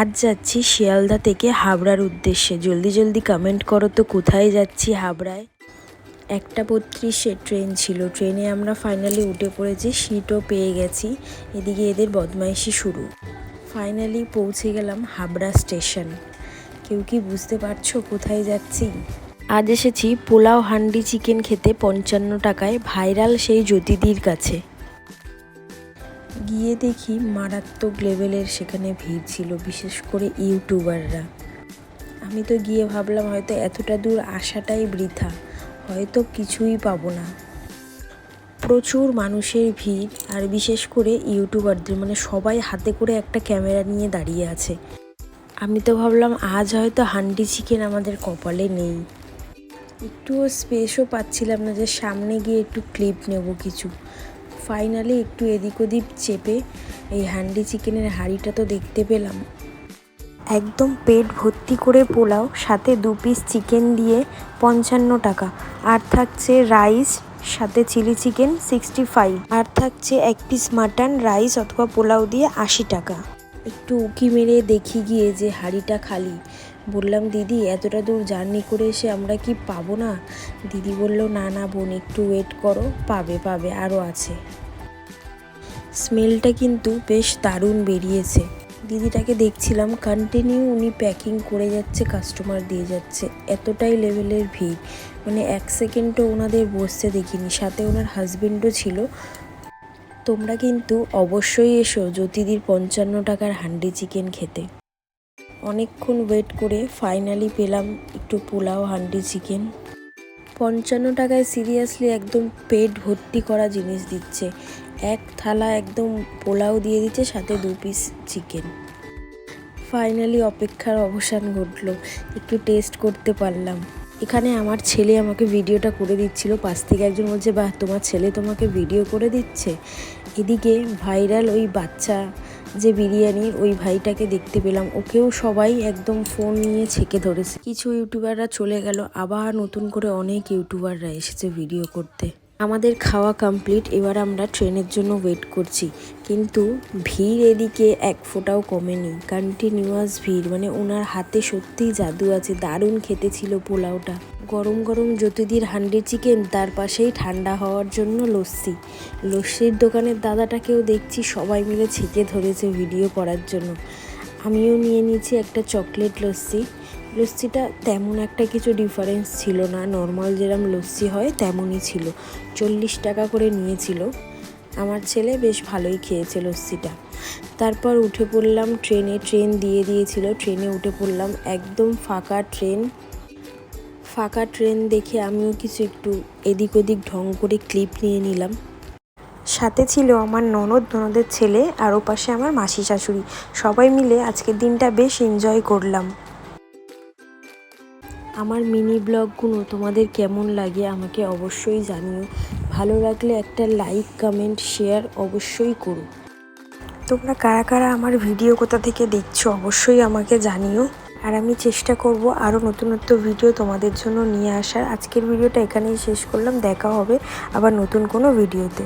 আজ যাচ্ছি শিয়ালদা থেকে হাবড়ার উদ্দেশ্যে। জলদি জলদি কমেন্ট করো তো, কোথায় যাচ্ছি হাবড়ায়? একটা বত্রিশে ট্রেন ছিল। ট্রেনে আমরা ফাইনালি উঠে পড়েছি সিটও পেয়ে গেছি। এদিকে এদের বদমাইশি শুরু। ফাইনালি পৌঁছে গেলাম হাবড়া স্টেশন। কেউ কি বুঝতে পারছ কোথায় যাচ্ছি? আজ এসেছি পোলাও হান্ডি চিকেন খেতে পঞ্চান্ন টাকায়, ভাইরাল সেই জ্যোতিদির কাছে। গিয়ে দেখি মারাত্মক লেভেলের সেখানে ভিড় ছিল, বিশেষ করে ইউটিউবাররা। আমি তো গিয়ে ভাবলাম হয়তো এতটা দূর আসাটাই বৃথা, হয়তো কিছুই পাবো না। প্রচুর মানুষের ভিড়, আর বিশেষ করে ইউটিউবারদের মানে সবাই হাতে করে একটা ক্যামেরা নিয়ে দাঁড়িয়ে আছে। আমি তো ভাবলাম আজ হয়তো হান্ডি চিকেন আমাদের কপালে নেই। একটুও স্পেসও পাচ্ছিলাম না যে সামনে গিয়ে একটু ক্লিপ নেব কিছু। ফাইনালি একটু এদিক ওদিক চেপে এই হ্যান্ডি চিকেনের হাঁড়িটা তো দেখতে পেলাম। একদম পেট ভর্তি করে পোলাও, সাথে দু পিস চিকেন দিয়ে পঞ্চান্ন টাকা। আর থাকছে রাইস সাথে চিলি চিকেন সিক্সটি ফাইভ আর থাকছে এক পিস মাটন রাইস অথবা পোলাও দিয়ে আশি টাকা। একটু উকি মেরে দেখি গিয়ে যে হাঁড়িটা খালি। বললাম, দিদি, এতটা দূর জার্নি করে এসে আমরা কি পাবো না? দিদি বলল, না না বোন, একটু ওয়েট করো, পাবে পাবে আরও আছে। স্মেলটা কিন্তু বেশ দারুণ বেরিয়েছে। দিদিটাকে দেখছিলাম কন্টিনিউ উনি প্যাকিং করে যাচ্ছে কাস্টমার দিয়ে যাচ্ছে। এতটাই লেভেলের ভিড়। মানে এক সেকেন্ডও ওনাদের বসতে দেখিনি। সাথে ওনার হাজবেন্ডও ছিল। তোমরা কিন্তু অবশ্যই এসো জ্যোতিদির পঞ্চান্ন টাকার হান্ডি চিকেন খেতে। অনেকক্ষণ ওয়েট করে ফাইনালি পেলাম একটু পোলাও হান্ডি চিকেন। পঞ্চান্ন টাকায় সিরিয়াসলি একদম পেট ভর্তি করা জিনিস দিচ্ছে। এক থালা একদম পোলাও দিয়ে দিচ্ছে, সাথে দু পিস চিকেন ফাইনালি অপেক্ষার অবসান ঘটলো। একটু টেস্ট করতে পারলাম। এখানে আমার ছেলে আমাকে ভিডিওটা করে দিচ্ছিল। পাশ থেকে একজন বলছে, বাহ, তোমার ছেলে তোমাকে ভিডিও করে দিচ্ছে? এদিকে ভাইরাল ওই বাচ্চা যে বিরিয়ানির ওই ভাইটাকে দেখতে পেলাম। ওকেও সবাই একদম ফোন নিয়ে ছেঁকে ধরেছে। কিছু ইউটিউবাররা চলে গেল। আবার নতুন করে অনেক ইউটিউবাররা এসেছে ভিডিও করতে। আমাদের খাওয়া কমপ্লিট এবার আমরা ট্রেনের জন্য ওয়েট করছি। কিন্তু ভিড় এদিকে এক ফোঁটাও কমেনি। কন্টিনিউয়াস ভিড় মানে ওনার হাতে সত্যিই জাদু আছে, দারুণ খেতে ছিল পোলাওটা। গরম গরম জ্যোতিদির হান্ডি চিকেন, তার পাশেই ঠান্ডা হওয়ার জন্য লস্যি। লস্যির দোকানের দাদাটাকেও দেখছি সবাই মিলে ছেঁকে ধরেছে ভিডিও করার জন্য। আমিও নিয়ে নিয়েছি একটা চকলেট লস্যি। লস্যিটা তেমন একটা কিছু ডিফারেন্স ছিল না। নর্মাল যেরম লস্যি হয় তেমনই ছিল। চল্লিশ টাকা করে নিয়েছিল। আমার ছেলে বেশ ভালোই খেয়েছে লস্যিটা। তারপর উঠে পড়লাম ট্রেনে, ট্রেন দিয়ে দিয়েছিল। ট্রেনে উঠে পড়লাম একদম ফাঁকা ট্রেন। ফাঁকা ট্রেন দেখে আমিও কিছু একটু এদিক ওদিক ঢং করে ক্লিপ নিয়ে নিলাম। সাথে ছিল আমার ননদ, ননদের ছেলে আর ও পাশে আমার মাসি শাশুড়ি। সবাই মিলে আজকের দিনটা বেশ এনজয় করলাম। আমার মিনি ব্লগগুলো তোমাদের কেমন লাগে আমাকে অবশ্যই জানিও। ভালো লাগলে একটা লাইক, কমেন্ট, শেয়ার অবশ্যই করো। তোমরা কারা কারা আমার ভিডিও কোথা থেকে দেখছ অবশ্যই আমাকে জানিও। আর আমি চেষ্টা করব আরও নতুন নতুন ভিডিও তোমাদের জন্য নিয়ে আসার। আজকের ভিডিওটা এখানেই শেষ করলাম। দেখা হবে আবার নতুন কোনো ভিডিওতে।